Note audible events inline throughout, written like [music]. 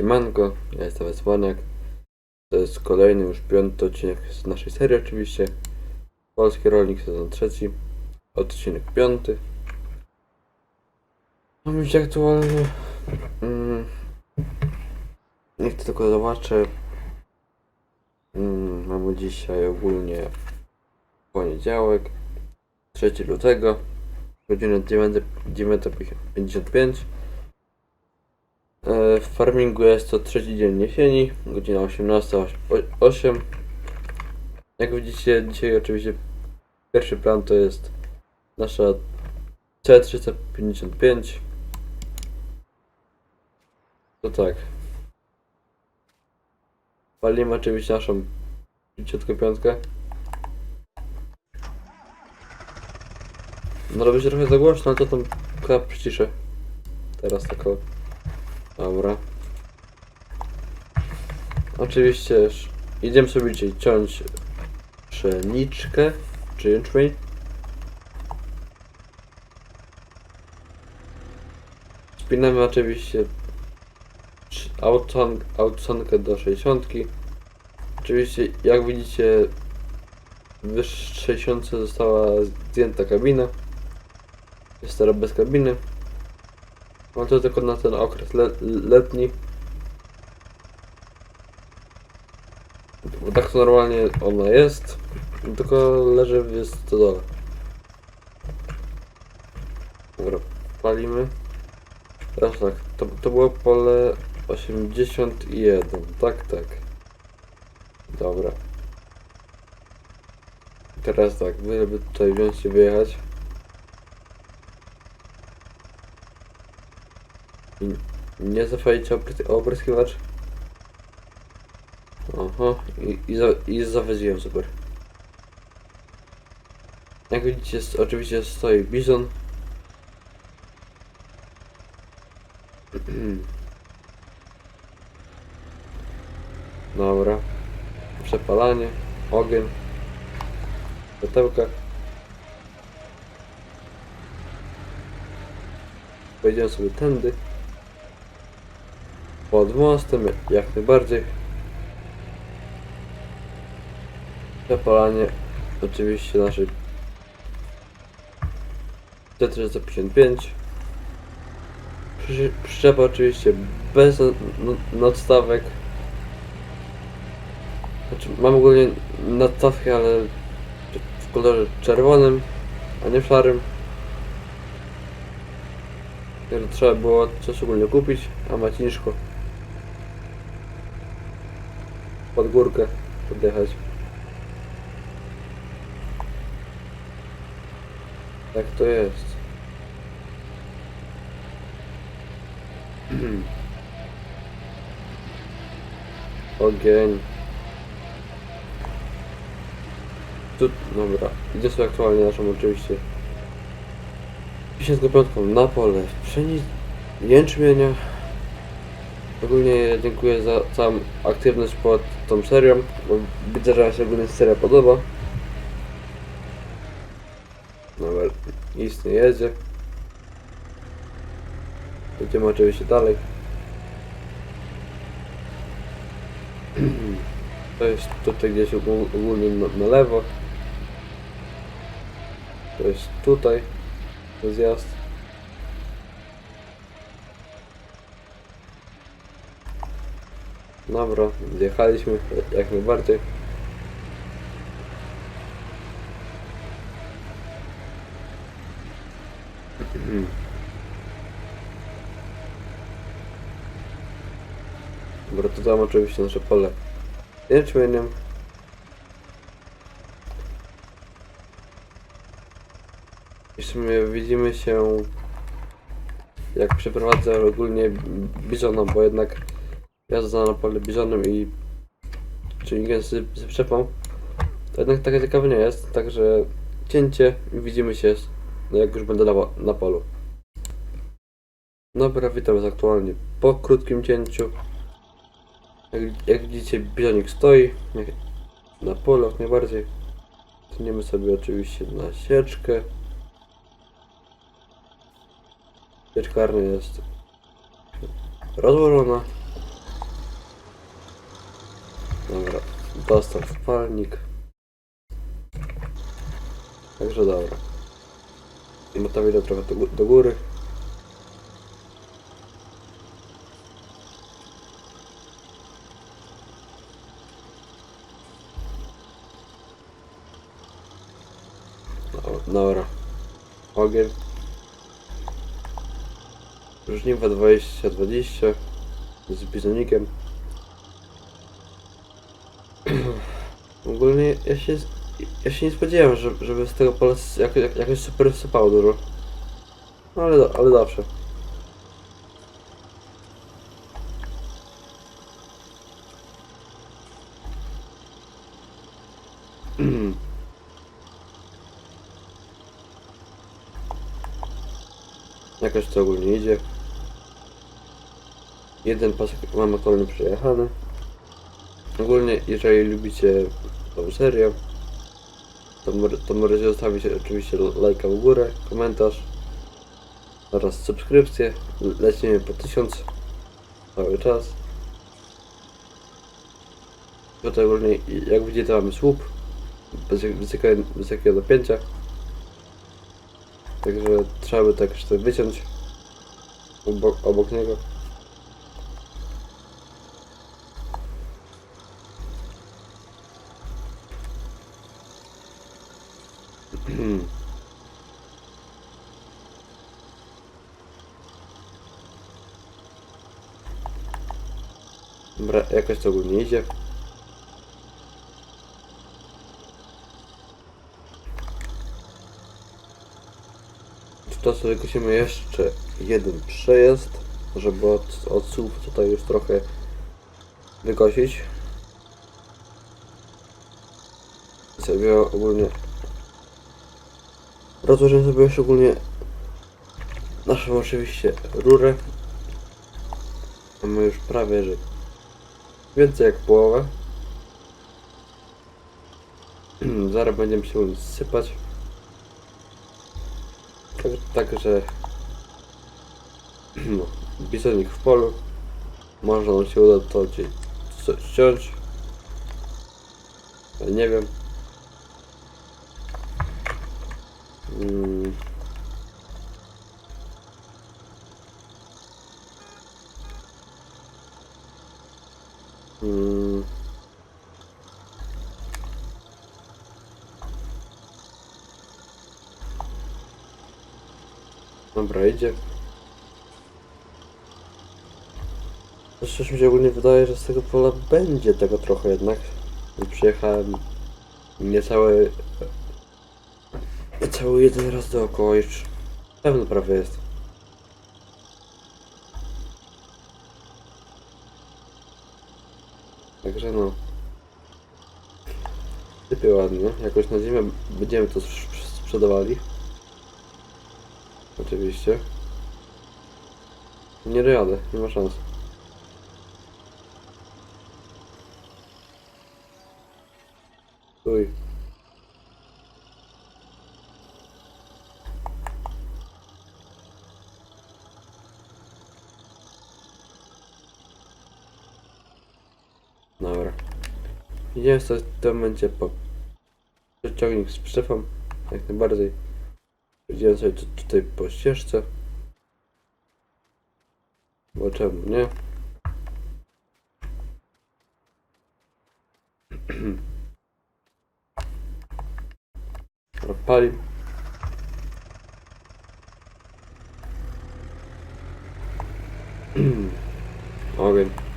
Siemanko, ja jestem Wesłaniak. To jest kolejny już piąty odcinek z naszej serii oczywiście. Polski Rolnik sezon trzeci. Odcinek piąty. Mam już aktualnie... Mm, niech to tylko zobaczę. Mm, mamy dzisiaj ogólnie poniedziałek. 3 lutego. Godzina 9 9.55. W farmingu jest to trzeci dzień jesieni, godzina 18.08. Jak widzicie, dzisiaj oczywiście pierwszy plan to jest nasza C355. To tak. Palimy oczywiście naszą 55. No robi się trochę za głośno, ale to tam chyba przyciszę. Teraz tak. Dobra. Oczywiście idziemy sobie dzisiaj ciąć pszeniczkę, czy jęczmień. Spinamy oczywiście outsonkę do 60. Oczywiście jak widzicie w 60 została zdjęta kabina. Jest teraz bez kabiny. No to tylko na ten okres le letni. Bo tak normalnie ona jest. Tylko leży w stodole. Dobra, palimy. Teraz tak, to, to było pole 81. Tak, tak. Dobra. Teraz tak, byleby tutaj wziąć i wyjechać. Nie zafajcie opry- opryskiwacz. Aha, i, i, i zaweziłem super. Jak widzicie, oczywiście stoi bizon. [clears throat] Dobra. Przepalanie, ogień, światełka. Pojedziemy sobie tędy. Pod mostem, jak najbardziej. Przepalanie oczywiście naszej T355. Przy- Przyczepa oczywiście bez no- no- nadstawek. Znaczy, mam ogólnie nadstawki, ale w kolorze czerwonym, a nie szarym. Trzeba było coś ogólnie kupić, a macińszko pod górkę podjechać. Tak to jest. [clears throat] Ogień. Tu, dobra, idę sobie aktualnie naszą oczywiście 55 na pole pszenic, jęczmienia. Ogólnie dziękuję za całą aktywność pod tą serią, bo widzę, że się ogólnie seria podoba. Dobra, nic nie jedzie. Jedziemy oczywiście dalej. [clears throat] To jest tutaj gdzieś ogól- ogólnie na, lewo. To jest tutaj. To zjazd. Dobra, zjechaliśmy jak najbardziej. Dobra, to tam oczywiście nasze pole jęczmieniem. I w sumie widzimy się jak przeprowadzę ogólnie bizona, bo jednak jazda na pole bizonem i czynnikiem z, z przepą to jednak takie ciekawe nie jest, także cięcie i widzimy się no jak już będę na, na polu. Dobra, witam was aktualnie po krótkim cięciu. Jak, jak widzicie stoi na polu jak najbardziej. Tniemy sobie oczywiście na sieczkę. Sieczkarnia jest rozłożona. Dostał spalnik. Także dobra. I to idę trochę do, do góry. No, Dobra. Ogień. Żniwa 20-20 z bizonikiem. Ogólnie ja się, ja się nie spodziewałem, że, żeby z tego pola jak, jak, jakoś super wysypało dużo. No ale, ale zawsze. [clears throat] Jakoś to ogólnie idzie. Jeden pasek mam aktualnie przejechany. Ogólnie, jeżeli lubicie tą serię, to, to możecie zostawić oczywiście lajka w górę, komentarz oraz subskrypcję. Lecimy po 1000 cały czas. Tutaj ogólnie, jak widzicie, mamy słup bez wysokiego, wysokiego napięcia. Także trzeba by tak jeszcze wyciąć obok, obok niego. [clears throat] Dobra, jakoś to ogólnie idzie. To sobie wykosimy jeszcze jeden przejazd, żeby od, od tutaj już trochę wykosić. Sobie ogólnie rozłożymy sobie już ogólnie naszą oczywiście rurę. Mamy już prawie, że więcej jak połowę. [clears throat] Zaraz będziemy się sypać. Tak, także [clears throat] no, bisonik w polu. Może on się uda to ściąć. Nie wiem. Mm. Mm. Dobra, idzie. Zresztą mi się ogólnie wydaje, że z tego pola będzie tego trochę jednak. Przyjechałem niecały... Niecały jeden raz dookoła już. Pewno prawie jest. Także no. Sypie ładnie. Jakoś na zimę będziemy to sprz- sprzedawali. Oczywiście. Nie dojadę, nie ma szans. Uj. Dobra. Sobie w tym momencie po ciągnik z przyczepą, jak najbardziej. Idziemy sobie tu, tutaj po ścieżce. Bo czemu nie? [clears throat] Pali. [clears throat] Ogień.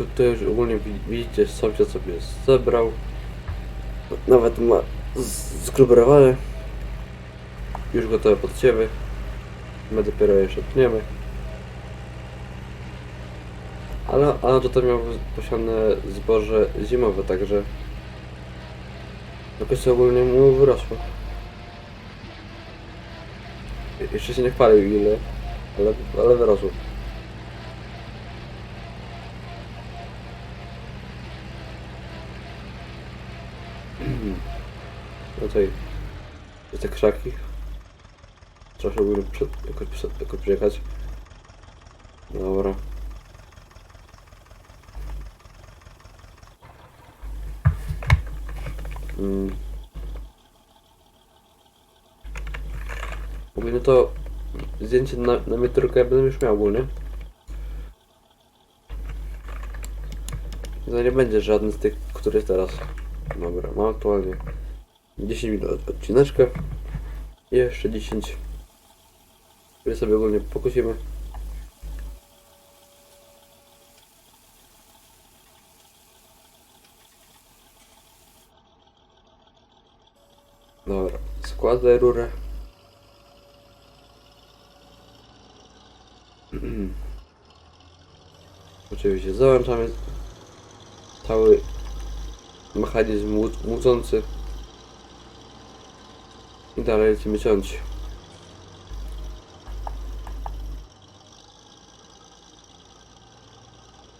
Tutaj już ogólnie wi- widzicie, sąsiad sobie zebrał. Nawet ma zgruberowane. Już gotowe pod siebie. My dopiero jeszcze tniemy. Ale, ale to miał posiane zboże zimowe, także jakoś ogólnie mu wyrosło. Je- Jeszcze się nie chwalił ile, ale, ale wyrosło. [clears throat] tutaj jest te krzaki. Trzeba się ogólnie prze, jakoś, prze- jakoś przejechać. Dobra. Mm. Mówię, no to zdjęcie na, na metrówkę ja będę już miał ogólnie. To nie będzie żadny z tych, który jest teraz. Dobra, mam aktualnie 10 minut odcineczkę. I jeszcze 10. Który sobie ogólnie pokusimy. Dobra, składaj rurę. [clears throat] Oczywiście załączamy cały mechanizm łud- łudzący i dalej lecimy ciąć.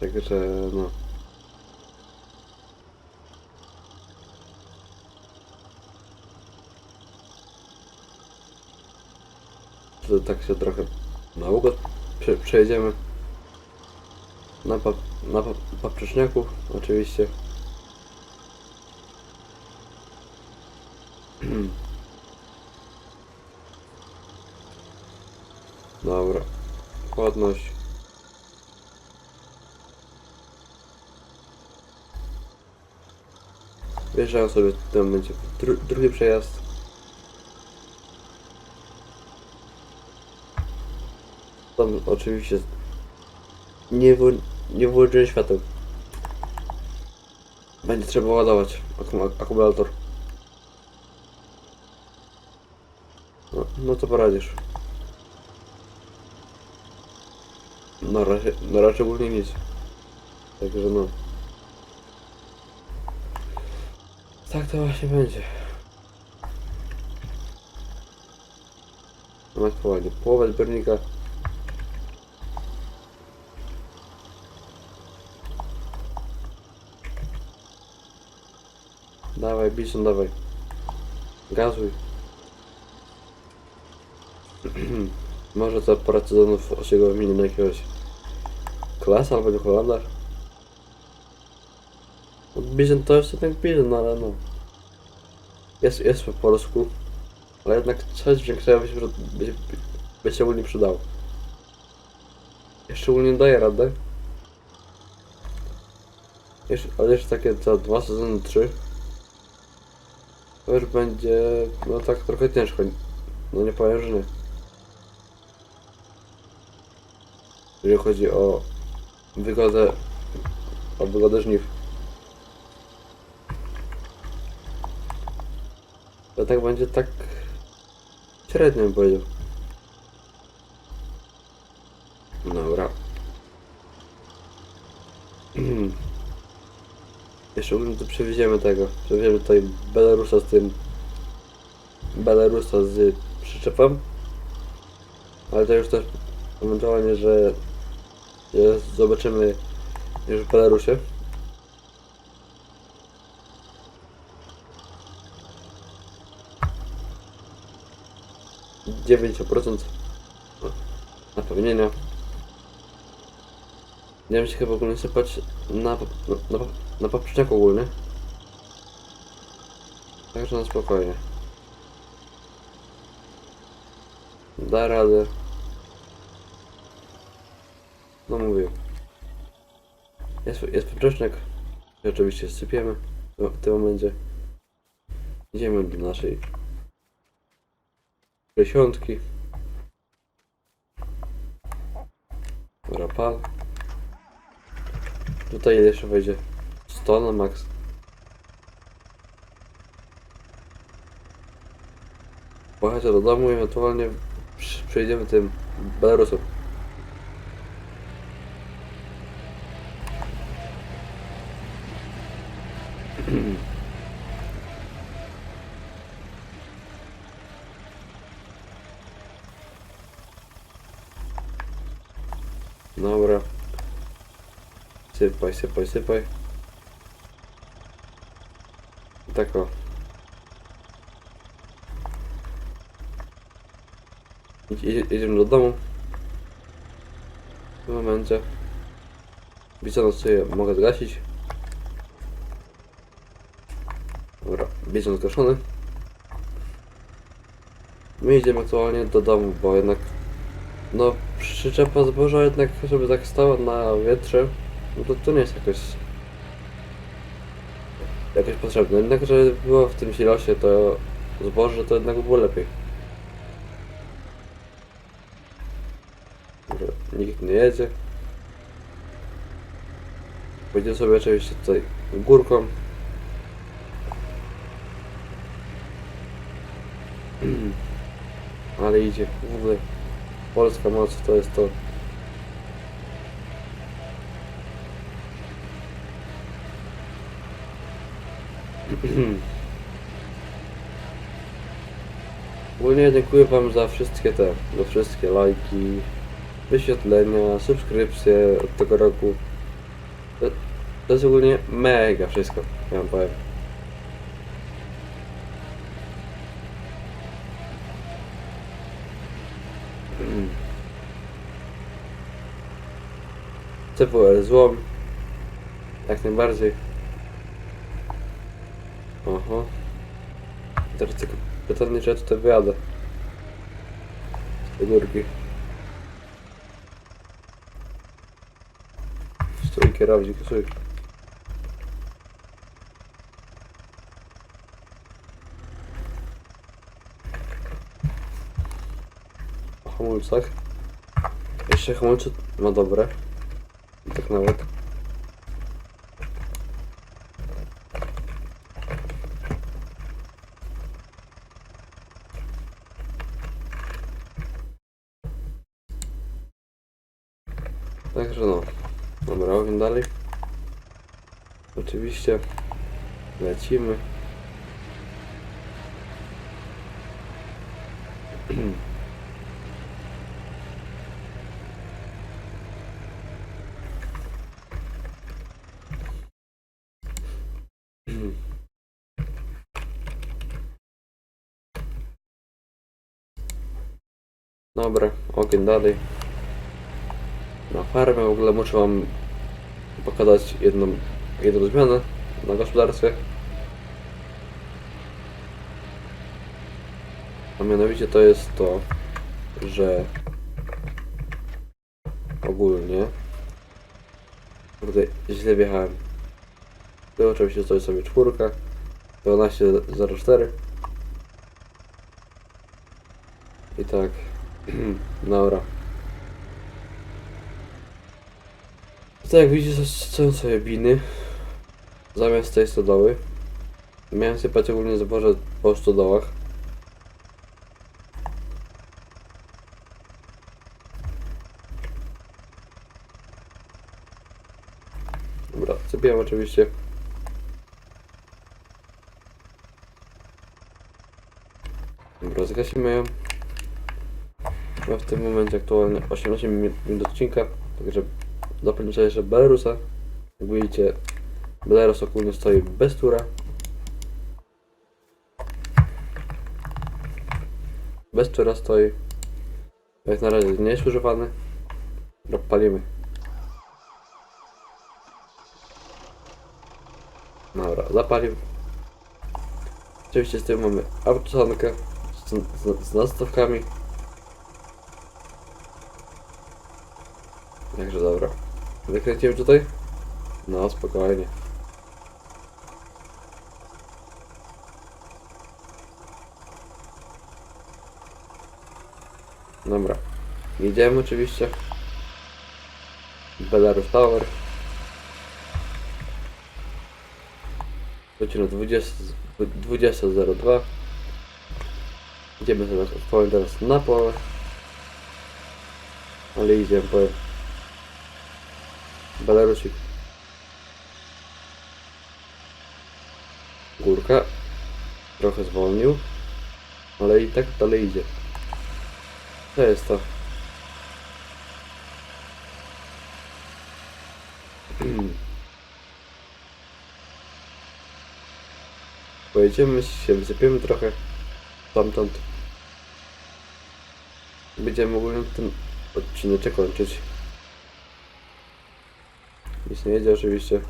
Także no. To tak się trochę na prze, przejedziemy. Na, pa, na pa, paprzeczniaku oczywiście. Dobra. Płatność. Wjeżdżają sobie w tym momencie dru drugi przejazd. Tam oczywiście nie, wło- nie włączyłem świateł. Będzie trzeba ładować akum akumulator. To poradzisz. No raczej, no raczej ogólnie nic. Także no. Tak to właśnie będzie. Mam aktualnie połowę zbiornika. Dawaj, Bison, dawaj. Gazuj. Może to pora sezonów na jakiegoś klasa albo nie Holanda. No, Bison to jeszcze ten Bison, no ale no. Jest, jest po polsku. Ale jednak coś większego by się, by, się- by się ogólnie przydało. Jeszcze ogólnie daje radę. Jeszcze, ale jeszcze takie za dwa sezony, trzy. To już będzie, no tak trochę ciężko. No nie powiem, że nie. Jeżeli chodzi o wygodę, o wygodę żniw. To tak będzie tak średnio bym powiedział. Dobra. [clears throat] Jeszcze to przewieziemy tego. Przewieziemy tutaj Belarusa z tym. Belarusa z przyczepem. Ale to już też ewentualnie, że zobaczymy już w Belarusie. Dziewięć procent napełnienia. Nie wiem, czy chyba ogólnie sypać na, na, na, na ogólny. Także na spokojnie. Da radę. No mówię. Jest, jest poprzeczniak. I oczywiście sypiemy w, tym momencie. Idziemy do naszej dziesiątki. Rapal. Tutaj jeszcze wejdzie 100 na max. Pojechać do domu i ewentualnie przejdziemy tym Belarusem. Dobra. Sypaj, sypaj, sypaj. Tak o. Jedziemy do domu. w momencie. Bizona sobie mogę zgasić. Dobra, bizon zgaszony. My idziemy aktualnie do domu, bo jednak no przyczepa zboża jednak żeby tak stała na wietrze, no to to nie jest jakoś jakoś potrzebne. Jednak, że było w tym silosie to zboże, to jednak by było lepiej. Nikt nie jedzie. Pójdę sobie oczywiście tutaj górką. [clears throat] Ale idzie. W ogóle polska moc to jest to. [clears throat] Ogólnie dziękuję Wam za wszystkie te, za wszystkie lajki, wyświetlenia, subskrypcje od tego roku. To, to jest ogólnie mega wszystko, ja wam powiem. CWR złom. Jak najbardziej. Oho. Teraz tylko pytanie, czy ja tutaj wyjadę. Z tej górki. Stój kierownik, stój. Hamulcach. Jeszcze hamulce ma dobre. Tak nawet. Także no. Dobra, ogień dalej. Oczywiście lecimy. Dobra, ogień dalej. Na farmę w ogóle muszę wam pokazać jedną, jedną zmianę na gospodarstwie. A mianowicie to jest to, że ogólnie kurde, źle wjechałem. Tu oczywiście stoi sobie czwórka 12.04 i tak [clears throat] dobra To jak widzicie, są sobie biny zamiast tej stodoły. Miałem sypać ogólnie zboże po stodołach. Dobra, sypiłem oczywiście. Dobra, zgasimy ją. W tym momencie aktualnie 18 minut odcinka, także Zapomnę sobie, że Belarusa, jak widzicie, Belarus ogólnie stoi bez tura. Bez tura stoi. Jak na razie nie jest używany. Dobra, palimy. Dobra, zapalił. Oczywiście z tym mamy autosankę z, z, z nastawkami. Także dobra. Wykręcimy tutaj? No, spokojnie. Dobra. Jedziemy oczywiście. Belarus Tower. Godzina 20 20.02. Idziemy sobie powiem teraz na pole. Ale idziemy powiem. Belarusik. Górka. Trochę zwolnił. Ale i tak dalej idzie. To jest to. [clears throat] Pojedziemy się, wysypiemy trochę stamtąd. Będziemy ogólnie ten odcinek kończyć. Nic nie jedzie oczywiście.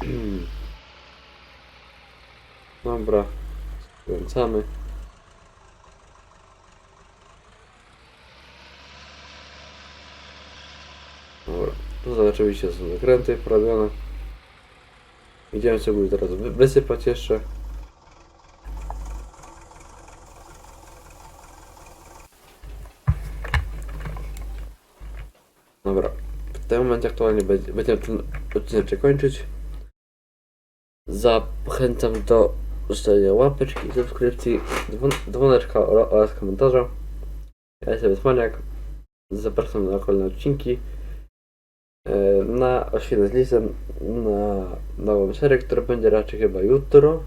[clears throat] Dobra, skręcamy. Dobra, tutaj oczywiście są zakręty wprawione. Idziemy sobie teraz wy- wysypać jeszcze. Dobra, w tym momencie aktualnie będzie- będziemy ten odcinek kończyć. Zachęcam do zostawienia łapeczki, subskrypcji, dzwon- dzwoneczka ora- oraz komentarza. Ja jestem Wysmaniak. Zapraszam na kolejne odcinki. E, Na oświetę z lisem, na nową serię, która będzie raczej chyba jutro.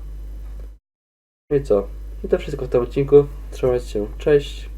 No i co? I to wszystko w tym odcinku. Trzymajcie się. Cześć.